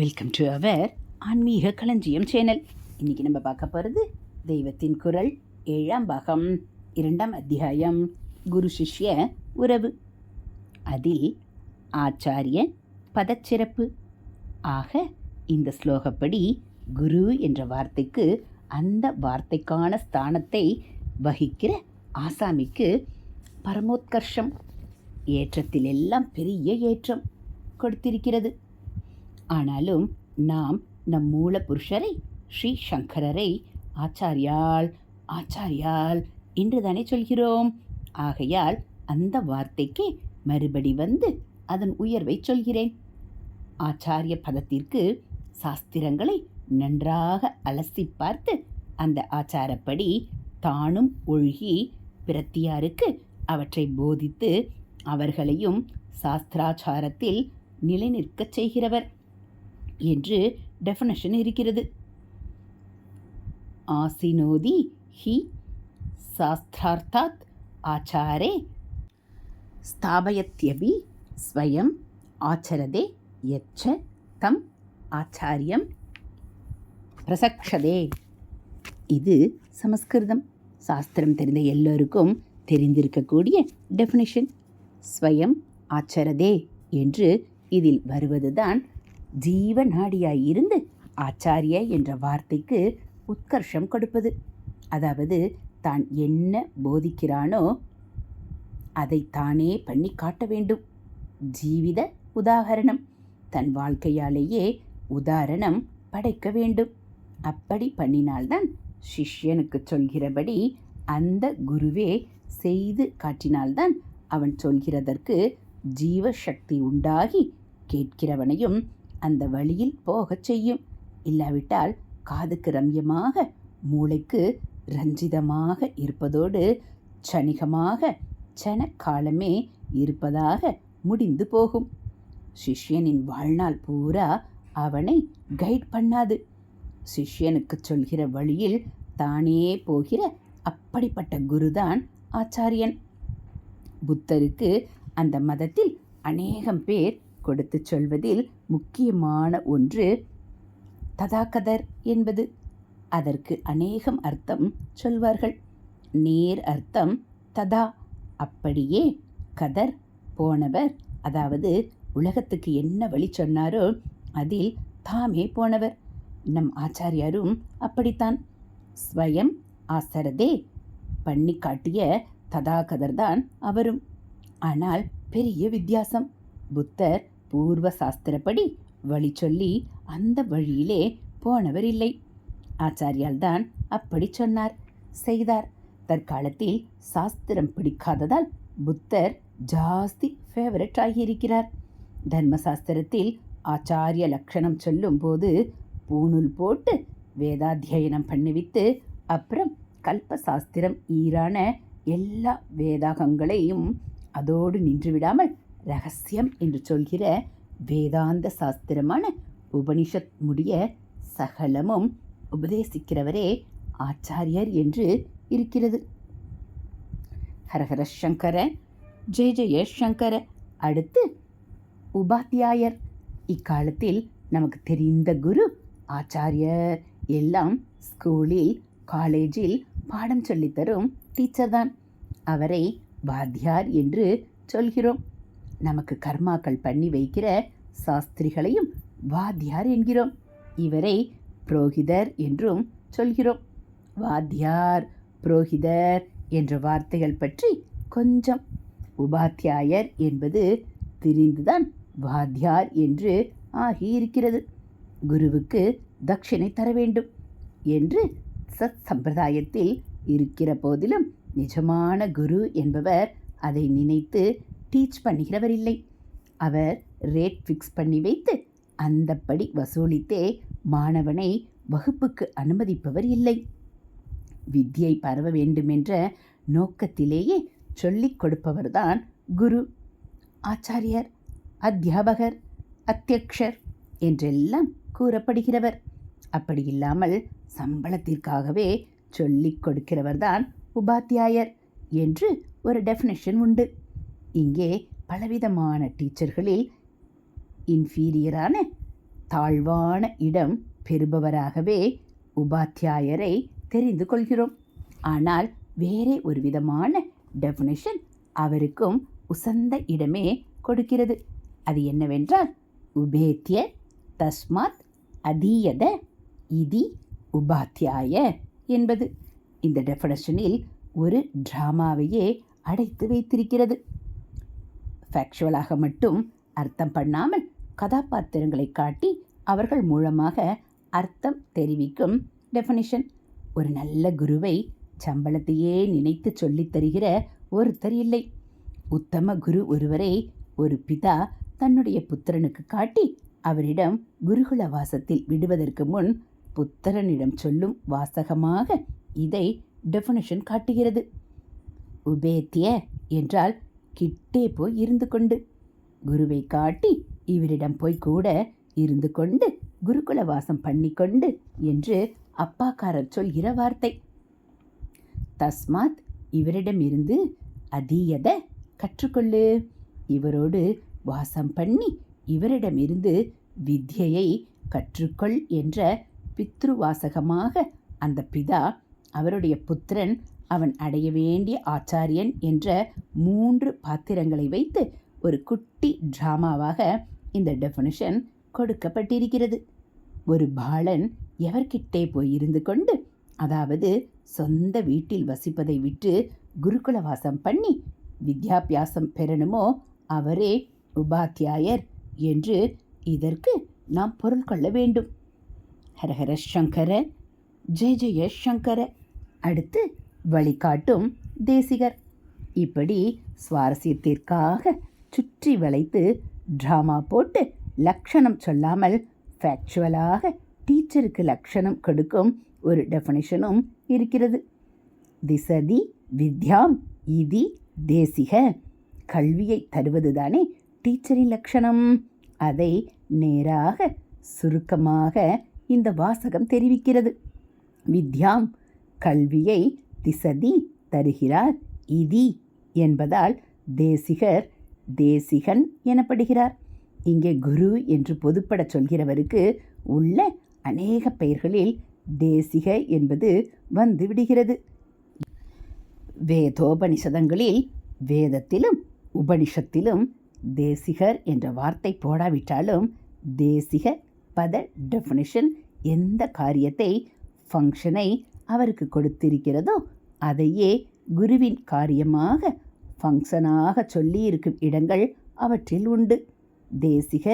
Welcome to our ஆன்மீக களஞ்சியம் channel இன்றைக்கி நம்ம பார்க்க போகிறது தெய்வத்தின் குரல் ஏழாம் பாகம் இரண்டாம் அத்தியாயம் குரு சிஷ்ய உறவு. அதில் ஆச்சாரிய பதச்சிறப்பு. ஆக இந்த ஸ்லோகப்படி குரு என்ற வார்த்தைக்கு அந்த வார்த்தைக்கான ஸ்தானத்தை வகிக்கிற ஆசாமிக்கு பரமோத்கர்ஷம் ஏற்றத்தில் எல்லாம் பெரிய ஏற்றம் கொடுத்திருக்கிறது. ஆனாலும் நாம் நம் மூல புருஷரை ஸ்ரீ சங்கரரை ஆச்சாரியால் ஆச்சாரியால் என்று தானே சொல்கிறோம். ஆகையால் அந்த வார்த்தைக்கு மறுபடி வந்து அதன் உயர்வை சொல்கிறேன். ஆச்சாரிய பதத்திற்கு சாஸ்திரங்களை நன்றாக அலசி பார்த்து அந்த ஆச்சாரப்படி தானும் ஒழுகி பிரத்தியாருக்கு அவற்றை போதித்து அவர்களையும் சாஸ்திராச்சாரத்தில் நிலைநிற்கச் செய்கிறவர். என்று டெஃபினேஷன் இருக்கிறது. ஆசினோதி ஹி சாஸ்திரார்த்தாத் ஆச்சாரே ஸ்தாபயத்யபி ஸ்வயம் ஆச்சரதே யச்ச தம் ஆச்சாரியம் பிரசக்ஷதே. இது சமஸ்கிருதம். சாஸ்திரம் தெரிந்த எல்லோருக்கும் தெரிந்திருக்கக்கூடிய டெஃபினிஷன் ஸ்வயம் ஆச்சரதே என்று இதில் வருவதுதான் ஜீவ இருந்து ஆச்சாரிய என்ற வார்த்தைக்கு உத்கர்ஷம் கொடுப்பது. அதாவது தான் என்ன போதிக்கிறானோ அதை தானே பண்ணி காட்ட வேண்டும். ஜீவித உதாகரணம். தன் வாழ்க்கையாலேயே உதாரணம் படைக்க வேண்டும். அப்படி பண்ணினால்தான் சிஷ்யனுக்கு சொல்கிறபடி அந்த குருவே செய்து காட்டினால்தான் அவன் சொல்கிறதற்கு ஜீவசக்தி உண்டாகி கேட்கிறவனையும் அந்த வழியில் போகச் செய்யும். இல்லாவிட்டால் காதுக்கு ரம்யமாக மூளைக்கு ரஞ்சிதமாக இருப்பதோடு சனிகமாக சனக்காலமே காலமே இருப்பதாக முடிந்து போகும். சிஷ்யனின் வாழ்நாள் பூரா அவனை கைட் பண்ணாது. சிஷ்யனுக்கு சொல்கிற வழியில் தானே போகிற அப்படிப்பட்ட குருதான் ஆச்சாரியன். புத்தருக்கு அந்த மதத்தில் அநேகம் பேர் கொடுத்து சொல்வதில் முக்கியமான ஒன்று ததாகதர் என்பது. அதற்கு அநேகம் அர்த்தம் சொல்வார்கள். நேர் அர்த்தம் ததா. அப்படியே கதர் போனவர் அதாவது உலகத்துக்கு என்ன வழி சொன்னாரோ அதில் தாமே போனவர். நம் ஆச்சாரியாரும் அப்படித்தான். ஸ்வயம் ஆசரதே பண்ணி காட்டிய ததாகதர் தான் அவரும். ஆனால் பெரிய வித்தியாசம். புத்தர் பூர்வ சாஸ்திரப்படி வழி சொல்லி அந்த வழியிலே போனவர் இல்லை. ஆச்சாரியால் தான் அப்படி சொன்னார். செய்தார். தற்காலத்தில் சாஸ்திரம் பிடிக்காததால் புத்தர் ஜாஸ்தி ஃபேவரட் ஆகியிருக்கிறார். தர்மசாஸ்திரத்தில் ஆச்சாரிய லட்சணம் சொல்லும்போது பூணூல் போட்டு வேதாத்தியனம் பண்ணிவித்து அப்புறம் கல்பசாஸ்திரம் ஈரான எல்லா வேதாகங்களையும் அதோடு நின்றுவிடாமல் ரகசியம் என்று சொல்கிற வேதாந்த சாஸ்திரமான உபனிஷத் முடிய சகலமும் உபதேசிக்கிறவரே ஆச்சாரியர் என்று இருக்கிறது. ஹரஹர சங்கர ஜெய ஜெய சங்கர. அடுத்து உபாத்தியாயர். இக்காலத்தில் நமக்கு தெரிந்த குரு ஆச்சாரியர். எல்லாம் ஸ்கூலில் காலேஜில் பாடம் சொல்லித்தரும் டீச்சர் தான். அவரை வாத்தியார் என்று சொல்கிறோம். நமக்கு கர்மாக்கள் பண்ணி வைக்கிற சாஸ்திரிகளையும் வாத்தியார் என்கிறோம். இவரை புரோகிதர் என்றும் சொல்கிறோம். வாத்தியார் புரோகிதர் என்ற வார்த்தைகள் பற்றி கொஞ்சம் உபாத்தியாயர் என்பது தெரிந்துதான் வாத்தியார் என்று ஆகியிருக்கிறது. குருவுக்கு தட்சிணை தர வேண்டும் என்று சத் சம்பிரதாயத்தில் இருக்கிற போதிலும் நிஜமான குரு என்பவர் அதை நினைத்து டீச் பண்ணுகிறவர் இல்லை அவர் ரேட் ஃபிக்ஸ் பண்ணி வைத்து அந்தப்படி வசூலித்தே மாணவனை வகுப்புக்கு அனுமதிப்பவர் இல்லை. வித்தியை பரவ வேண்டுமென்ற நோக்கத்திலேயே சொல்லிக் கொடுப்பவர்தான் குரு ஆச்சாரியர் அத்தியாபகர் அத்தியக்ஷர் என்றெல்லாம் கூறப்படுகிறவர். அப்படி இல்லாமல் சம்பளத்திற்காகவே சொல்லிக் கொடுக்கிறவர்தான் உபாத்தியாயர் என்று ஒரு டெஃபினேஷன் உண்டு. இங்கே பலவிதமான டீச்சர்களில் இன்ஃபீரியரான தாழ்வான இடம் பெறுபவராகவே உபாத்தியாயரை தெரிந்து கொள்கிறோம். ஆனால் வேறே ஒரு விதமான டெஃபினேஷன் அவருக்கும் உசந்த இடமே கொடுக்கிறது. அது என்னவென்றால் உபேத்திய தஸ்மாத் அதீயத இதி உபாத்தியாய என்பது. இந்த டெஃபினேஷனில் ஒரு டிராமாவையே அடைத்து வைத்திருக்கிறது. ஃபேக்சுவலாக மட்டும் அர்த்தம் பண்ணாமல் கதாபாத்திரங்களை காட்டி அவர்கள் மூலமாக அர்த்தம் தெரிவிக்கும் டெஃபனிஷன் ஒரு நல்ல குருவை சம்பளத்தையே நினைத்து சொல்லித் தருகிற ஒருத்தர் இல்லை. உத்தம குரு ஒருவரை ஒரு பிதா தன்னுடைய புத்திரனுக்கு காட்டி அவரிடம் குருகுல வாசத்தில் விடுவதற்கு முன் புத்திரனிடம் சொல்லும் வாசகமாக இதை டெஃபனிஷன் காட்டுகிறது. உபேத்திய என்றால் கிட்டே போய் இருந்து கொண்டு. குருவை காட்டி இவரிடம் போய் கூட இருந்து கொண்டு குருகுல வாசம் பண்ணிக்கொண்டு என்று அப்பாக்காரர் சொல்கிற வார்த்தை தஸ்மாத் இவரிடமிருந்து அதீயத கற்றுக்கொள்ளு. இவரோடு வாசம் பண்ணி இவரிடமிருந்து வித்யையை கற்றுக்கொள் என்ற பித்ருவாசகமாக அந்த பிதா அவருடைய புத்திரன் அவன் அடைய வேண்டிய ஆச்சாரியன் என்ற மூன்று பாத்திரங்களை வைத்து ஒரு குட்டி டிராமாவாக இந்த டெஃபனிஷன் கொடுக்கப்பட்டிருக்கிறது. ஒரு பாலன் எவர்கிட்டே போய் இருந்து கொண்டு அதாவது சொந்த வீட்டில் வசிப்பதை விட்டு குருகுல வாசம் பண்ணி வித்யாபியாசம் பெறணுமோ அவரே உபாத்தியாயர் என்று இதற்கு நாம் பொருள் கொள்ள வேண்டும். ஹரஹர சங்கர ஜெய ஜெய சங்கர. அடுத்து வழிகாட்டும் தேசிகர். இப்படி சுவாரஸ்யத்திற்காக சுற்றி வளைத்து ட்ராமா போட்டு லக்ஷணம் சொல்லாமல் ஃபேக்சுவலாக டீச்சருக்கு லக்ஷணம் கொடுக்கும் ஒரு டெஃபனிஷனும் இருக்கிறது. திசதி வித்யாம் இதி தேசிக. கல்வியை தருவதுதானே டீச்சரின் லக்ஷணம். அதை நேராக சுருக்கமாக இந்த வாசகம் தெரிவிக்கிறது. வித்யாம் கல்வியை திசதி தருகிறார் இதி என்பதால் தேசிகர் தேசிகன் எனப்படுகிறார். இங்கே குரு என்று பொதுப்படச் சொல்கிறவருக்கு உள்ள அநேக பெயர்களில் தேசிக என்பது வந்து விடுகிறது. வேதோபனிஷதங்களில் வேதத்திலும் உபனிஷத்திலும் தேசிகர் என்ற வார்த்தை போடாவிட்டாலும் தேசிக பத டெஃபினிஷன் எந்த காரியத்தை ஃபங்க்ஷனை அவருக்கு கொடுத்திருக்கிறதோ அதையே குருவின் காரியமாக ஃபங்க்ஷனாக சொல்லியிருக்கும் இடங்கள் அவற்றில் உண்டு. தேசிக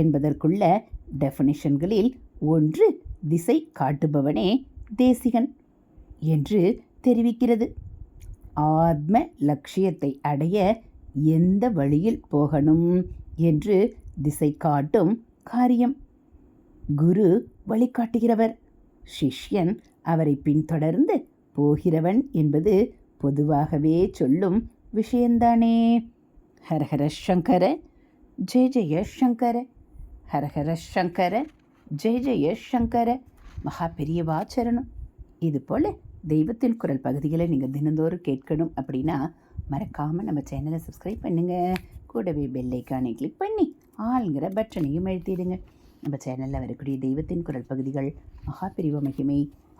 என்பதற்குள்ள டெஃபனிஷன்களில் ஒன்று திசை காட்டுபவனே தேசிகன் என்று தெரிவிக்கிறது. ஆத்ம லட்சியத்தை அடைய எந்த வழியில் போகணும் என்று திசை காட்டும் காரியம். குரு வழிகாட்டுகிறவர் சிஷ்யன் அவரை பின்தொடர்ந்து போகிறவன் என்பது பொதுவாகவே சொல்லும் விஷயந்தானே. ஹரஹர சங்கர ஜெய ஜெய சங்கர. ஹரஹர சங்கர ஜெய ஜெய சங்கர. மகா பெரியவா சரணம். இது போல் தெய்வத்தின் குரல் பகுதிகளை நீங்கள் தினந்தோறும் கேட்கணும் அப்படின்னா மறக்காமல் நம்ம சேனலை சப்ஸ்கிரைப் பண்ணுங்கள் கூடவே பெல்லைக்கானை கிளிக் பண்ணி ஆளுங்கிற பட்டனையும் எழுத்திடுங்க நம்ம சேனலில் வரக்கூடிய தெய்வத்தின் குரல் பகுதிகள் மகாபிரிவ மகிமை